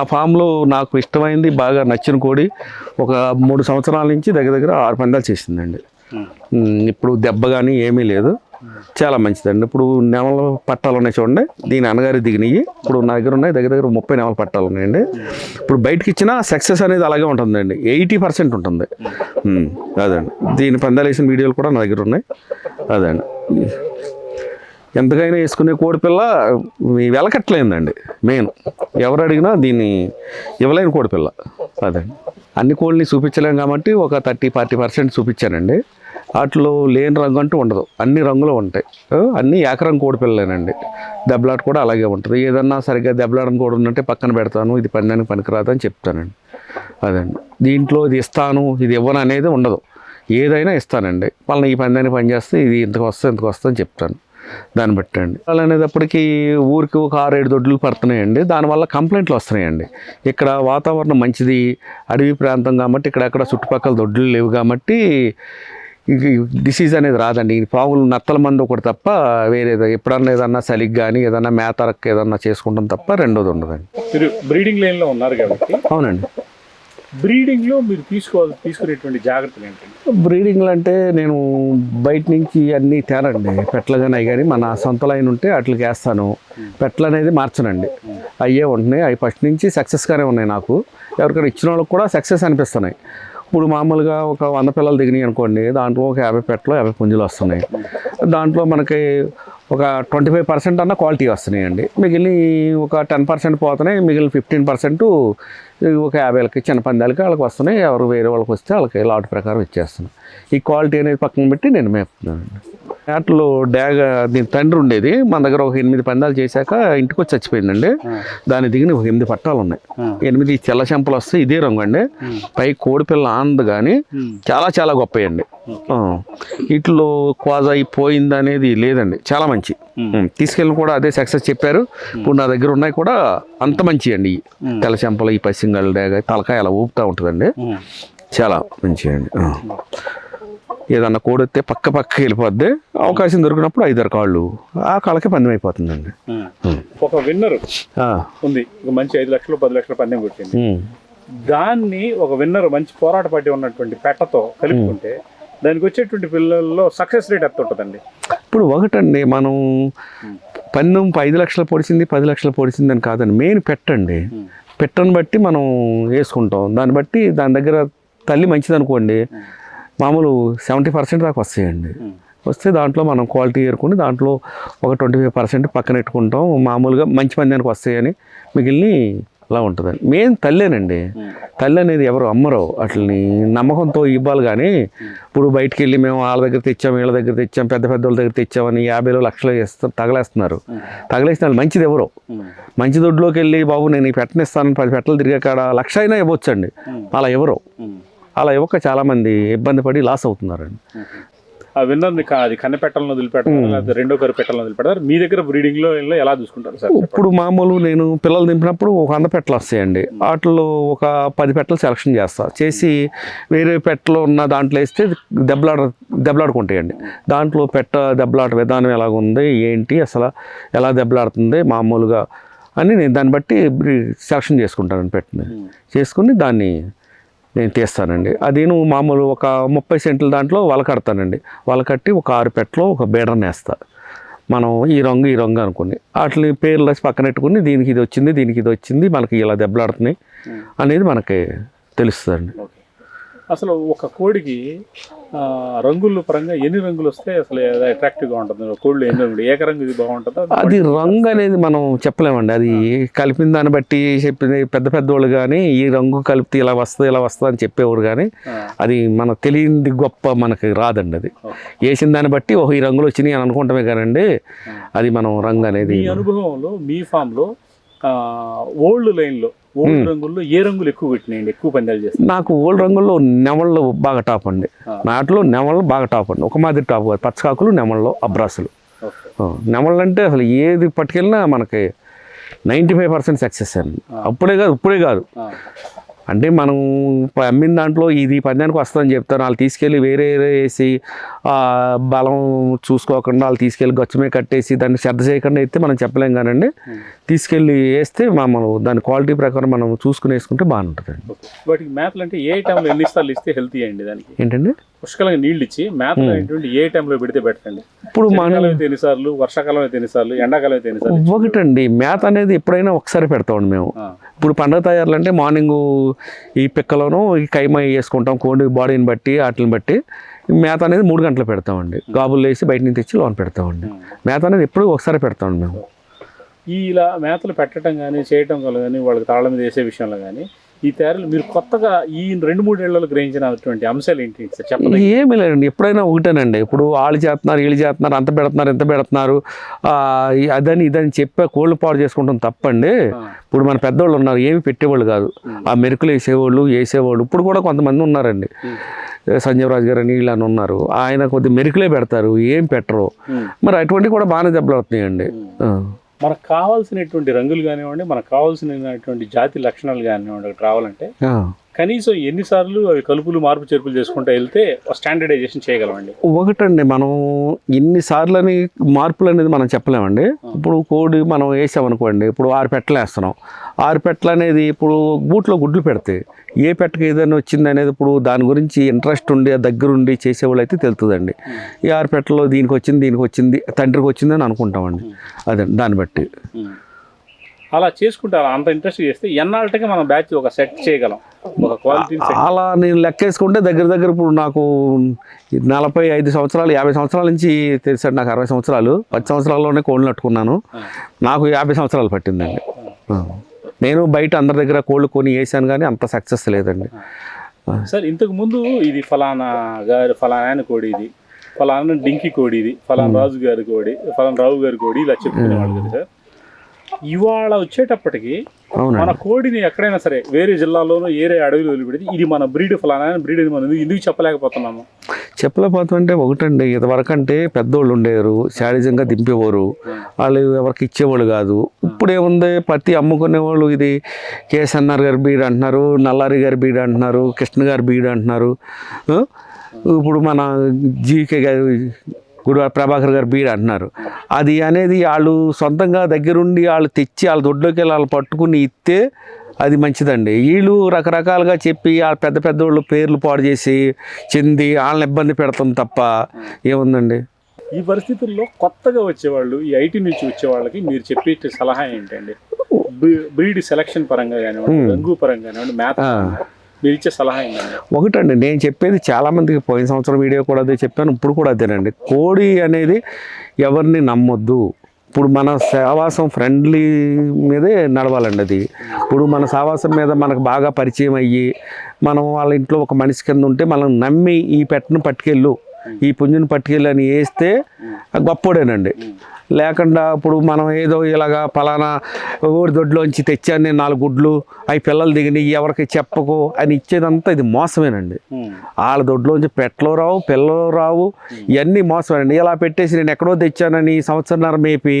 ఆ ఫామ్లో నాకు ఇష్టమైంది బాగా నచ్చిన కోడి ఒక మూడు సంవత్సరాల నుంచి దగ్గర దగ్గర ఆరు పందాలు చేసిందండి. ఇప్పుడు దెబ్బ కానీ ఏమీ లేదు. చాలా మంచిదండి. ఇప్పుడు నెమల పట్టాలు ఉన్నాయి చూడండి దీని అన్నగారి దిగినవి ఇప్పుడు నా దగ్గర ఉన్నాయి దగ్గర దగ్గర ముప్పై నెమల పట్టాలు ఉన్నాయండి. ఇప్పుడు బయటకి ఇచ్చిన సక్సెస్ అనేది అలాగే ఉంటుందండి. ఎయిటీ పర్సెంట్ ఉంటుంది. అదండి. దీని పందాలు వేసిన వీడియోలు కూడా నా దగ్గర ఉన్నాయి. అదండి. ఎంతకైనా వేసుకునే కోడిపిల్ల వెలకట్లేదండి మెయిన్. ఎవరు అడిగినా దీన్ని ఇవ్వలేని కోడిపిల్ల అదండి అన్ని కోళ్ళని చూపించలేం కాబట్టి ఒక థర్టీ ఫార్టీ పర్సెంట్ చూపించానండి. వాటిలో లేని రంగు అంటూ ఉండదు. అన్ని రంగులు ఉంటాయి. అన్నీ అన్ని ఏకరంగు కోడిపిల్లలేనండి దెబ్బలాట కూడా అలాగే ఉంటుంది. ఏదన్నా సరిగ్గా దెబ్బలాడని కూడా ఉందంటే పక్కన పెడతాను ఇది పందానికి పనికిరాదు అని చెప్తానండి. అదండి దీంట్లో ఇది ఇస్తాను ఇది ఇవ్వను అనేది ఉండదు. ఏదైనా ఇస్తానండి. వాళ్ళని ఈ పందానికి పనిచేస్తే ఇది ఇంతకు వస్తే ఇంతకు వస్తే అని చెప్తాను. దాన్ని బట్టి అండి. అలా అనేటప్పటికి ఊరికి ఒక ఆరు ఏడు దొడ్లు పడుతున్నాయండి. దానివల్ల కంప్లైంట్లు వస్తున్నాయండి. ఇక్కడ వాతావరణం మంచిది అడవి ప్రాంతం కాబట్టి ఇక్కడెక్కడ చుట్టుపక్కల దొడ్లు లేవు కాబట్టి డిసీజ్ అనేది రాదండి. ఈ పాములు నత్తల మందు ఒకటి తప్ప వేరేది ఎప్పుడన్నా ఏదన్నా సలిగ్ కానీ ఏదన్నా మేతరక్ ఏదన్నా చేసుకుంటాం తప్ప రెండోది ఉండదండి. మీరు బ్రీడింగ్ లైన్లో ఉన్నారు కాబట్టి అవునండి. బ్రీడింగ్లో మీరు తీసుకోవాలి తీసుకునేటువంటి జాగ్రత్తలు ఏంటండి బ్రీడింగ్లు అంటే నేను బయట నుంచి అన్నీ తేనండి. పెట్టలు కానీ అవి కానీ మన సొంత లైన్ ఉంటే అట్లకి వేస్తాను. పెట్టలు అనేది మార్చనండి. అయ్యే ఉంటున్నాయి. అవి ఫస్ట్ నుంచి సక్సెస్గానే ఉన్నాయి నాకు. ఎవరికైనా ఇచ్చిన వాళ్ళకి కూడా సక్సెస్ అనిపిస్తున్నాయి. ఇప్పుడు మామూలుగా ఒక వంద పిల్లలు దిగినాయి అనుకోండి దాంట్లో ఒక యాభై పెట్టలు యాభై పుంజులు వస్తున్నాయి. దాంట్లో మనకి ఒక ట్వంటీ ఫైవ్ పర్సెంట్ అన్న క్వాలిటీ వస్తున్నాయండి. మిగిలిన ఒక టెన్ పర్సెంట్ పోతున్నాయి మిగిలిన ఫిఫ్టీన్ పర్సెంట్ ఒక యాభైలకి చిన్న పందాలకి వాళ్ళకి వస్తున్నాయి. ఎవరు వేరే వాళ్ళకి వస్తే వాళ్ళకి లాట్ ప్రకారం ఇచ్చేస్తున్నాను ఈ క్వాలిటీ అనేది పక్కన పెట్టి నేను మేపుతున్నానండి. వాటిలో డ్యాగ దీని తండ్రి ఉండేది. మన దగ్గర ఒక ఎనిమిది పందాలు చేశాక ఇంటికి వచ్చి చచ్చిపోయిందండి దాని దిగిన ఒక ఎనిమిది పట్టాలు ఉన్నాయి. ఎనిమిది తెల్ల చెంపలు వస్తే ఇదే రంగు అండి. పై కోడిపిల్ల ఆనంద్ కానీ చాలా చాలా గొప్పయండి. వీటిలో క్వాజ్ అయిపోయింది అనేది లేదండి. చాలా మంచి. తీసుకెళ్ళి కూడా అదే సక్సెస్ చెప్పారు. ఇప్పుడు నా దగ్గర ఉన్నాయి కూడా అంత మంచి అండి. ఈ తెల్ల చెంపలు ఈ పసింగల్ డ్యాగ తలకాయ అలా ఊపుతూ ఉంటుందండి. చాలా మంచి అండి. ఏదన్నా కోడొస్తే పక్క పక్క వెళ్ళిపోద్ది. అవకాశం దొరికినప్పుడు ఐదారు కాళ్ళు. ఆ కాళ్ళకే పందెం అయిపోతుందండి ఒక విన్నర్ ఆ, ఉంది. ఒక మంచి ఐదు లక్షలు పది లక్షల పందెం కొట్టింది. దాన్ని ఒక విన్నర్ మంచి పోరాట పట్టి ఉన్నటువంటి పెట్టతో కలుపుకుంటే దానికి వచ్చేటువంటి పిల్లల్లో సక్సెస్ రేట్ ఎంత ఉంటుందండి? ఇప్పుడు ఒకటండి మనం పందెం ఐదు లక్షలు పొడిచింది పది లక్షలు పొడిచింది అని కాదండి మెయిన్ పెట్టండి. పెట్టను బట్టి మనం వేసుకుంటాం. దాన్ని బట్టి దాని దగ్గర తల్లి మంచిది అనుకోండి మామూలు సెవెంటీ పర్సెంట్ దాకా వస్తాయండి. వస్తే దాంట్లో మనం క్వాలిటీ ఏరుకుని దాంట్లో ఒక ట్వంటీ ఫైవ్ పర్సెంట్ పక్కన పెట్టుకుంటాం. మామూలుగా మంచి పందానికి వస్తాయని మిగిలిన అలా ఉంటుందండి. మెయిన్ తల్లేనండి. తల్లి అనేది ఎవరు అమ్మరు. అట్లని నమ్మకంతో ఇవ్వాలి కానీ ఇప్పుడు బయటికి వెళ్ళి మేము వాళ్ళ దగ్గర తెచ్చాం వీళ్ళ దగ్గర తెచ్చాం పెద్ద పెద్ద వాళ్ళ దగ్గర తెచ్చామని యాభైలో లక్షలు వేస్తా తగలేస్తున్నారు. తగలేసిన వాళ్ళు మంచిది ఎవరు? మంచి దొడ్లోకి వెళ్ళి బాబు నేను ఈ పెట్టనిస్తాను పది పెట్టలు తిరిగే కాడ లక్ష అయినా ఇవ్వచ్చండి. అలా ఎవరు? అలా ఇవ్వక చాలామంది ఇబ్బంది పడి లాస్ అవుతున్నారండి. ఆ విన్నర్ని కా- అది కన్నె పెట్టలను వదిలిపెడతారు? లేకపోతే రెండో కరు పెట్టలను వదిలిపెడతారు? మీ దగ్గర బ్రీడింగ్లో ఇలా ఎలా చూసుకుంటారు సార్? ఇప్పుడు మామూలు నేను పిల్లలు దింపినప్పుడు ఒక వంద పెట్టలు వస్తాయండి. వాటిలో ఒక పది పెట్టలు సెలక్షన్ చేస్తా. చేసి వేరే పెట్టలు ఉన్న దాంట్లో వేస్తే దెబ్బలాడ దెబ్బలాడుకుంటాయండి. దాంట్లో పెట్ట దెబ్బలాట విధానం ఎలాగ ఉంది ఏంటి అసలు ఎలా దెబ్బలాడుతుంది మామూలుగా అని నేను దాన్ని బట్టి సెలక్షన్ చేసుకుంటాను పెట్టిన. చేసుకుని దాన్ని నేను తీస్తానండి. అది నువ్వు మామూలు ఒక ముప్పై సెంట్ల దాంట్లో వల కడతానండి. వల కట్టి ఒక ఆరు పెట్టలో ఒక బీడర్ని వేస్తా మనం ఈ రంగు ఈ రంగు అనుకుని వాటిని పేర్లు రాసి పక్కన పెట్టుకుని దీనికి ఇది వచ్చింది దీనికి ఇది వచ్చింది మనకి ఇలా దెబ్బలాడుతున్నాయి అనేది మనకి తెలుస్తుందండి. అసలు ఒక కోడికి రంగుల పరంగా ఎన్ని రంగులు వస్తే అసలు అట్రాక్టివ్గా ఉంటుంది. కోళ్ళు ఎన్ని రంగులు ఏక రంగు ఇది బాగుంటుందా? అది రంగు అనేది మనం చెప్పలేమండి. అది కలిపిన దాన్ని బట్టి చెప్పింది పెద్ద పెద్దవాళ్ళు కానీ ఈ రంగు కలిపితే ఇలా వస్తుంది ఇలా వస్తుంది అని చెప్పేవారు కానీ అది మనకు తెలియంది గొప్ప మనకి రాదండి అది. వేసిన దాన్ని బట్టి ఓ ఈ రంగులు వచ్చినాయి అని అనుకుంటామే కానండి అది మనం రంగు అనేది మీ అనుభవంలో మీ ఫామ్లో ఓల్డ్ లైన్లో ఓల్డ్ రంగుల్లో ఏ రంగులు ఎక్కువ పెట్టినాయండి? ఎక్కువ పందాలు చేస్తారు నాకు ఓల్డ్ రంగుల్లో నెమళ్ళు బాగా టాప్ అండి. నాటిలో నెమళ్ళు బాగా టాప్ అండి. ఒక మాదిరి టాప్ కాదు. పచ్చకాకులు నెమళ్ళు అబ్రాసులు. నెమళ్ళు అంటే అసలు ఏది పట్టుకెళ్ళినా మనకి నైంటీ ఫైవ్ పర్సెంట్ సక్సెస్ అండి. అప్పుడే కాదు ఇప్పుడే కాదు. అంటే మనం అమ్మిన దాంట్లో ఇది పందానికి వస్తుందని చెప్తారు. వాళ్ళు తీసుకెళ్ళి వేరే వేసి బలం చూసుకోకుండా వాళ్ళు తీసుకెళ్ళి గచ్చుమే కట్టేసి దాన్ని శ్రద్ధ చేయకుండా అయితే మనం చెప్పలేం కానండి. తీసుకెళ్ళి వేస్తే మనం దాని క్వాలిటీ ప్రకారం మనం చూసుకుని వేసుకుంటే బాగుంటుందండి ఓకే. వాటికి మేతలు అంటే ఏ టైంలో ఎన్ని సార్లు ఇస్తే హెల్తీ అండి దానికి? ఏంటండి? పుష్కలంగా నీళ్ళు ఇచ్చి ఏంటంటే ఏ టైంలో పెడితే అండి? ఇప్పుడు మనం అయితే ఎన్నిసార్లు వర్షాకాలం అయితే ఎన్నిసార్లు ఎండాకాలం అయితే ఎన్నిసార్లు ఒకటండి మేత అనేది ఎప్పుడైనా ఒకసారి పెడతామండి మేము. ఇప్పుడు పండుగ తయారులు అంటే మార్నింగ్ ఈ పిక్కలోను ఈ కైమ వేసుకుంటాం కోడి బాడీని బట్టి వాటిని బట్టి. మేత అనేది మూడు గంటలు పెడతామండి. గాబులు వేసి బయట నుంచి తెచ్చి లోన్ పెడతామండి. మేత అనేది ఎప్పుడు ఒకసారి పెడతామండి మేము. ఈ ఇలా మేతలు పెట్టడం కానీ చేయటం కానీ వాళ్ళకి తాళం వేసే విషయంలో కానీ ఈ తయారీలు మీరు కొత్తగా ఈ రెండు మూడేళ్ళలో గ్రహించినటువంటి అంశాలు ఏంటి సార్? చెప్పండి. ఏమీ లేదండి. ఎప్పుడైనా ఒకటేనండి. ఇప్పుడు వాళ్ళు చేస్తున్నారు వీళ్ళు చేస్తున్నారు అంత పెడుతున్నారు ఎంత పెడుతున్నారు అదని ఇదని చెప్పే కోళ్ళు పాడు చేసుకుంటాం తప్పండి. ఇప్పుడు మన పెద్దవాళ్ళు ఉన్నారు ఏమి పెట్టేవాళ్ళు కాదు. ఆ మెరుకులు వేసేవాళ్ళు వేసేవాళ్ళు. ఇప్పుడు కూడా కొంతమంది ఉన్నారండి. సంజీవరాజు గారు అని వీళ్ళని ఉన్నారు. ఆయన కొద్ది మెరుకులే పెడతారు ఏం పెట్టరు. మరి అటువంటివి కూడా బాగానే దెబ్బలు అవుతున్నాయండి. మనకు కావాల్సినటువంటి రంగులు కానివ్వండి మనకు కావాల్సినటువంటి జాతి లక్షణాలు కానివ్వండి రావాలంటే కనీసం ఎన్నిసార్లు అవి కలుపులు మార్పు చేర్పులు చేసుకుంటూ వెళ్తే స్టాండర్డైజేషన్ చేయగలమండి. ఒకటండి మనం ఇన్నిసార్లని మార్పులు అనేది మనం చెప్పలేమండి. ఇప్పుడు కోడి మనం వేసామనుకోండి ఇప్పుడు ఆరు పెట్టలు వేస్తున్నాం. ఆరు పెట్టలు అనేది ఇప్పుడు గూట్లో గుడ్లు పెడితే ఏ పెట్టకి ఏదైనా వచ్చింది అనేది ఇప్పుడు దాని గురించి ఇంట్రెస్ట్ ఉండి ఆ దగ్గరుండి చేసేవాళ్ళు అయితే తెలుతుందండి ఈ ఆరు పెట్టలో దీనికి వచ్చింది దీనికి వచ్చింది తండ్రికి వచ్చింది అని అనుకుంటామండి. అదే దాన్ని బట్టి. అలా చేసుకుంటే అలా అంత ఇంట్రెస్ట్ చేస్తే ఎన్నాళ్ళకి మనం బ్యాచ్ ఒక సెట్ చేయగలం. ఒక క్వాలిటీ అలా నేను లెక్కేసుకుంటే దగ్గర దగ్గర ఇప్పుడు నాకు నలభై ఐదు సంవత్సరాలు యాభై సంవత్సరాల నుంచి తెలుసండి నాకు అరవై సంవత్సరాలు. పది సంవత్సరాల్లోనే కోళ్ళు నట్టుకున్నాను. నాకు యాభై సంవత్సరాలు పట్టిందండి. నేను బయట అందరి దగ్గర కోళ్ళు కొని వేసాను కానీ అంత సక్సెస్ లేదండి. సార్ ఇంతకు ముందు ఇది ఫలానా గారి ఫలానా ఆయన కోడి ఇది ఫలానా డింకి కోడి ఇది ఫలానా రాజు గారి కోడి ఫలానా రావు గారి కోడి ఇలా చెప్పుకునేవాళ్ళు కదా సార్. ఇవాళ వచ్చేటప్పటికి మన కోడిని ఎక్కడైనా సరే వేరే జిల్లాలోనూ ఏరే అడవిలో వదిలిపెడితే ఇది మన బ్రీడ్ ఫలానా బ్రీడ్ ఇది మనం ఎందుకు చెప్పలేకపోతున్నాము? చెప్పలేకపోతుంటే ఒకటండి ఇదివరకు అంటే పెద్దోళ్ళు ఉండేవారు శారీజంగా దింపేవారు. వాళ్ళు ఎవరికి ఇచ్చేవాళ్ళు కాదు. ఇప్పుడు ఏముంది పత్తి అమ్ముకునే వాళ్ళు ఇది కేఎస్ఎన్ఆర్ గారి బీడ్ అంటున్నారు నల్లారి గారి బీడ్ అంటున్నారు కృష్ణ గారి బీడ్ అంటున్నారు? ఇప్పుడు మన జీకే గారి గురు ప్రభాకర్ గారు బీడ్ అంటున్నారు. అది అనేది వాళ్ళు సొంతంగా దగ్గరుండి వాళ్ళు తెచ్చి వాళ్ళ దొడ్లోకి వెళ్ళి వాళ్ళు పట్టుకుని ఇస్తే అది మంచిదండి. వీళ్ళు రకరకాలుగా చెప్పి ఆ పెద్ద పెద్దోళ్ళు పేర్లు పాడు చేసి చెంది వాళ్ళని ఇబ్బంది పెడతాం తప్ప ఏముందండి? ఈ పరిస్థితుల్లో కొత్తగా వచ్చేవాళ్ళు ఈ ఐటీ నుంచి వచ్చే వాళ్ళకి మీరు చెప్పే సలహా ఏంటండి? బ్రీడ్ సెలక్షన్ పరంగా కానివ్వండి రంగు పరంగా కానివ్వండి మ్యాథ్ మీరు ఇచ్చే సలహా ఏంటండి? ఒకటండి నేను చెప్పేది చాలా మందికి పోయిన సంవత్సరం వీడియో కూడా అదే చెప్పాను ఇప్పుడు కూడా అదేనండి. కోడి అనేది ఎవరిని నమ్మొద్దు. ఇప్పుడు మన సావాసం ఫ్రెండ్లీ మీదే నడవాలండి అది. ఇప్పుడు మన సావాసం మీద మనకు బాగా పరిచయం అయ్యి మనం వాళ్ళ ఇంట్లో ఒక మనిషి కింద ఉంటే మనం నమ్మి ఈ పెట్టను పట్టుకెళ్ళు ఈ పుంజుని పట్టుకెళ్ళి అని వేస్తే గొప్పోడేనండి. లేకుండా ఇప్పుడు మనం ఏదో ఇలాగా పలానా ఊరి దొడ్లోంచి తెచ్చాను నేను నాలుగు గుడ్లు అవి పిల్లలు దిగినాయి ఎవరికి చెప్పకు అని ఇచ్చేదంతా ఇది మోసమేనండి. వాళ్ళ దొడ్లోంచి పెట్టలు రావు పిల్లలు రావు ఇవన్నీ మోసమేనండి. ఇలా పెట్టేసి నేను ఎక్కడో తెచ్చానని సంవత్సరంన్నర మేపి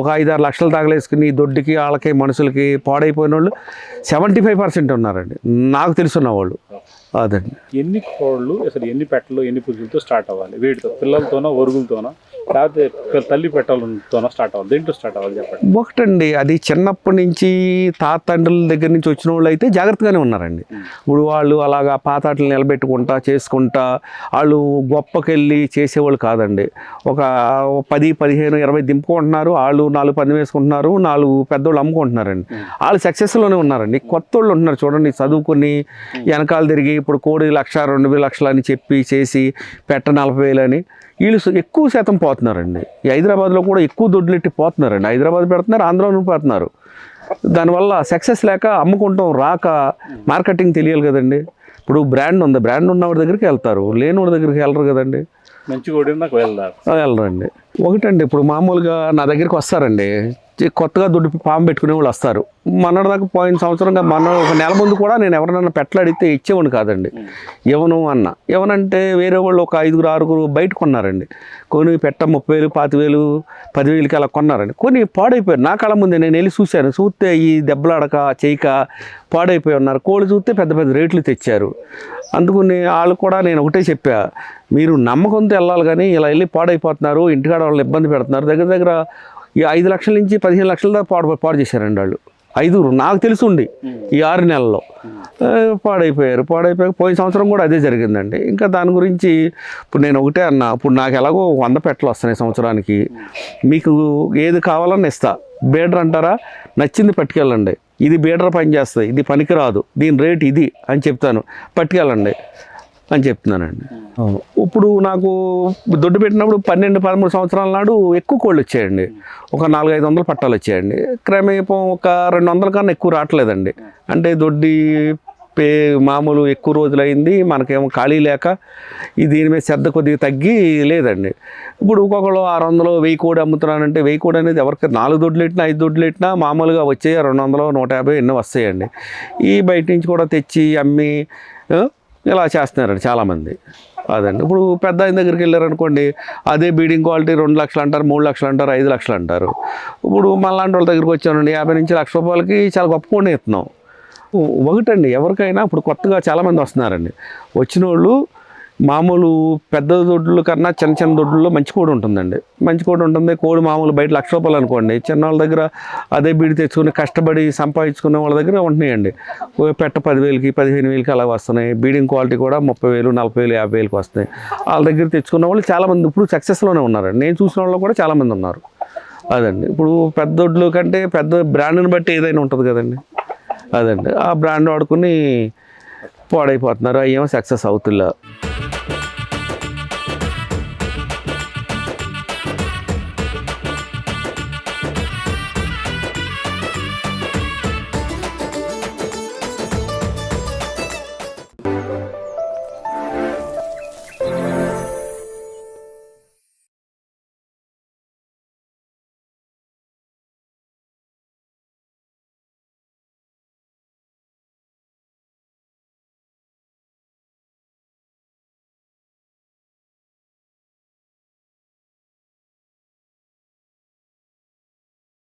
ఒక ఐదారు లక్షలు తగలేసుకుని దొడ్డికి వాళ్ళకి మనుషులకి పాడైపోయిన వాళ్ళు సెవెంటీ ఫైవ్ పర్సెంట్ ఉన్నారండి. నాకు తెలుసున్న వాళ్ళు అదండి. ఎన్ని కోళ్ళు అసలు ఎన్ని పెట్టలు ఎన్ని పురుగులతో స్టార్ట్ అవ్వాలి? వీటితో పిల్లలతోనో ఒరుగులతోనో లేకపోతే తల్లి పెట్టలతోనో స్టార్ట్ అవ్వాలి? దేంట్లో స్టార్ట్ అవ్వాలి చెప్పండి? ఒకటండి అది చిన్నప్పటి నుంచి తాత తండ్రుల దగ్గర నుంచి వచ్చిన వాళ్ళు అయితే జాగ్రత్తగానే ఉన్నారండి. ఇప్పుడు వాళ్ళు అలాగా పాతాటలు నిలబెట్టుకుంటా చేసుకుంటా వాళ్ళు గొప్పకెళ్ళి చేసేవాళ్ళు కాదండి. ఒక పది పదిహేను ఇరవై దింపుకుంటున్నారు వాళ్ళు నాలుగు పని వేసుకుంటున్నారు నాలుగు పెద్దోళ్ళు అమ్ముకుంటున్నారండి. వాళ్ళు సక్సెస్లోనే ఉన్నారండి. కొత్త వాళ్ళు ఉంటున్నారు చూడండి చదువుకుని వెనకాల తిరిగి ఇప్పుడు కోడి లక్ష రెండు వేల లక్షలు అని చెప్పి చేసి పెట్ట నలభై వేలు అని వీళ్ళు ఎక్కువ శాతం పోతున్నారండి. ఈ హైదరాబాద్లో కూడా ఎక్కువ దొడ్లెట్టి పోతున్నారండి. హైదరాబాద్ పెడుతున్నారు ఆంధ్రాలో పోతున్నారు దానివల్ల సక్సెస్ లేక అమ్ముకుంటాం రాక మార్కెటింగ్ తెలియాలి కదండి. ఇప్పుడు బ్రాండ్ ఉంది బ్రాండ్ ఉన్నవాడి దగ్గరికి వెళ్తారు లేని వాడి దగ్గరికి వెళ్ళరు కదండి. మంచి వెళ్ళరండి. ఒకటండి ఇప్పుడు మామూలుగా నా దగ్గరికి వస్తారండి. కొత్తగా దుడ్డు పాము పెట్టుకునే వాళ్ళు వస్తారు. మొన్నటిదాకా పోయిన సంవత్సరంగా మన ఒక నెల ముందు కూడా నేను ఎవరినైనా పెట్టలాడితే ఇచ్చేవాడిని కాదండి. ఇవ్వను అన్న. ఇవ్వనంటే వేరే వాళ్ళు ఒక ఐదుగురు ఆరుగురు బయట కొన్నారండి. కొని పెట్ట ముప్పై వేలు పాతి వేలు పదివేలకి అలా కొన్నారండి. కొన్ని పాడైపోయారు. నా కళ ముందే నేను వెళ్ళి చూశాను. చూస్తే ఈ దెబ్బలాడక చేయక పాడైపోయి ఉన్నారు. కోళ్ళు చూస్తే పెద్ద పెద్ద రేట్లు తెచ్చారు. అందుకని వాళ్ళు కూడా నేను ఒకటే చెప్పా మీరు నమ్మకంతో వెళ్ళాలి కానీ ఇలా వెళ్ళి పాడైపోతున్నారు ఇంటికాడ వాళ్ళని ఇబ్బంది పెడుతున్నారు దగ్గర దగ్గర ఈ ఐదు లక్షల నుంచి పదిహేను లక్షల దాకా పాడు పాడు చేశారండి వాళ్ళు. ఐదుగురు నాకు తెలుసుండి ఈ ఆరు నెలల్లో. ఆ, పాడైపోయారు. పాడైపోయాక పోయిన సంవత్సరం కూడా అదే జరిగిందండి. ఇంకా దాని గురించి ఇప్పుడు నేను ఒకటే అన్నా ఇప్పుడు నాకు ఎలాగో వంద పెట్టలు వస్తున్నాయి సంవత్సరానికి. మీకు ఏది కావాలన్నా ఇస్తా. బీడర్ అంటారా? నచ్చింది పట్టుకెళ్ళండి. ఇది బీడర్ పని చేస్తుంది. ఇది పనికిరాదు. దీని రేట్ ఇది అని చెప్తాను. పట్టుకెళ్ళండి. అని చెప్తున్నానండి. ఇప్పుడు నాకు దొడ్డు పెట్టినప్పుడు పన్నెండు పదమూడు సంవత్సరాల నాడు ఎక్కువ కోళ్ళు వచ్చాయండి. ఒక నాలుగైదు వందలు పట్టాలు వచ్చాయండి. క్రమేపం ఒక రెండు వందల కన్నా ఎక్కువ రావట్లేదండి. అంటే దొడ్డి పే మామూలు ఎక్కువ రోజులు అయింది మనకేమో ఖాళీ లేక ఈ దీని మీద శ్రద్ధ కొద్దిగా తగ్గి లేదండి. ఇప్పుడు ఒక్కొక్కరు ఆరు వందలు వెయ్యి కోడి అమ్ముతున్నానంటే వెయ్యి కోడి అనేది ఎవరికి నాలుగు దొడ్లు ఇట్టినా ఐదు దొడ్లు ఇట్టినా మామూలుగా వచ్చే రెండు వందలు నూట యాభై ఎన్నో వస్తాయండి. ఈ బయట నుంచి కూడా తెచ్చి అమ్మి ఇలా చేస్తున్నారండి చాలామంది. అదండి. ఇప్పుడు పెద్ద ఆయన దగ్గరికి వెళ్ళారనుకోండి అదే బీడింగ్ క్వాలిటీ రెండు లక్షలు అంటారు మూడు లక్షలు అంటారు ఐదు లక్షలు అంటారు. ఇప్పుడు మళ్ళాంటి వాళ్ళ దగ్గరికి వచ్చానండి యాభై నుంచి లక్ష రూపాయలకి చాలా గొప్ప కొండ ఇస్తున్నాం ఒకటండి ఎవరికైనా ఇప్పుడు కొత్తగా చాలామంది వస్తున్నారండి. వచ్చిన వాళ్ళు మామూలు పెద్ద దొడ్ల కన్నా చిన్న చిన్న దొడ్లలో మంచి కోడి ఉంటుందండి. మంచి కోడి ఉంటుంది. కోడి మామూలు బయట లక్ష రూపాయలు అనుకోండి. చిన్న వాళ్ళ దగ్గర అదే బీడి తెచ్చుకుని కష్టపడి సంపాదించుకునే వాళ్ళ దగ్గర ఉంటున్నాయండి. ఓ పెట్ట పదివేలకి పదిహేను వేలకి అలా వస్తున్నాయి. బీడింగ్ క్వాలిటీ కూడా ముప్పై వేలు నలభై వేలు యాభై వేలకు వస్తాయి వాళ్ళ దగ్గర తెచ్చుకున్న వాళ్ళు చాలామంది ఇప్పుడు సక్సెస్లోనే ఉన్నారండి. నేను చూసిన వాళ్ళు కూడా చాలామంది ఉన్నారు. అదండి. ఇప్పుడు పెద్ద దొడ్లు కంటే పెద్ద బ్రాండ్ని బట్టి ఏదైనా ఉంటుంది కదండి. అదండి. ఆ బ్రాండ్ వాడుకుని పాడైపోతున్నారు. అవి ఏమో సక్సెస్ అవుతుందా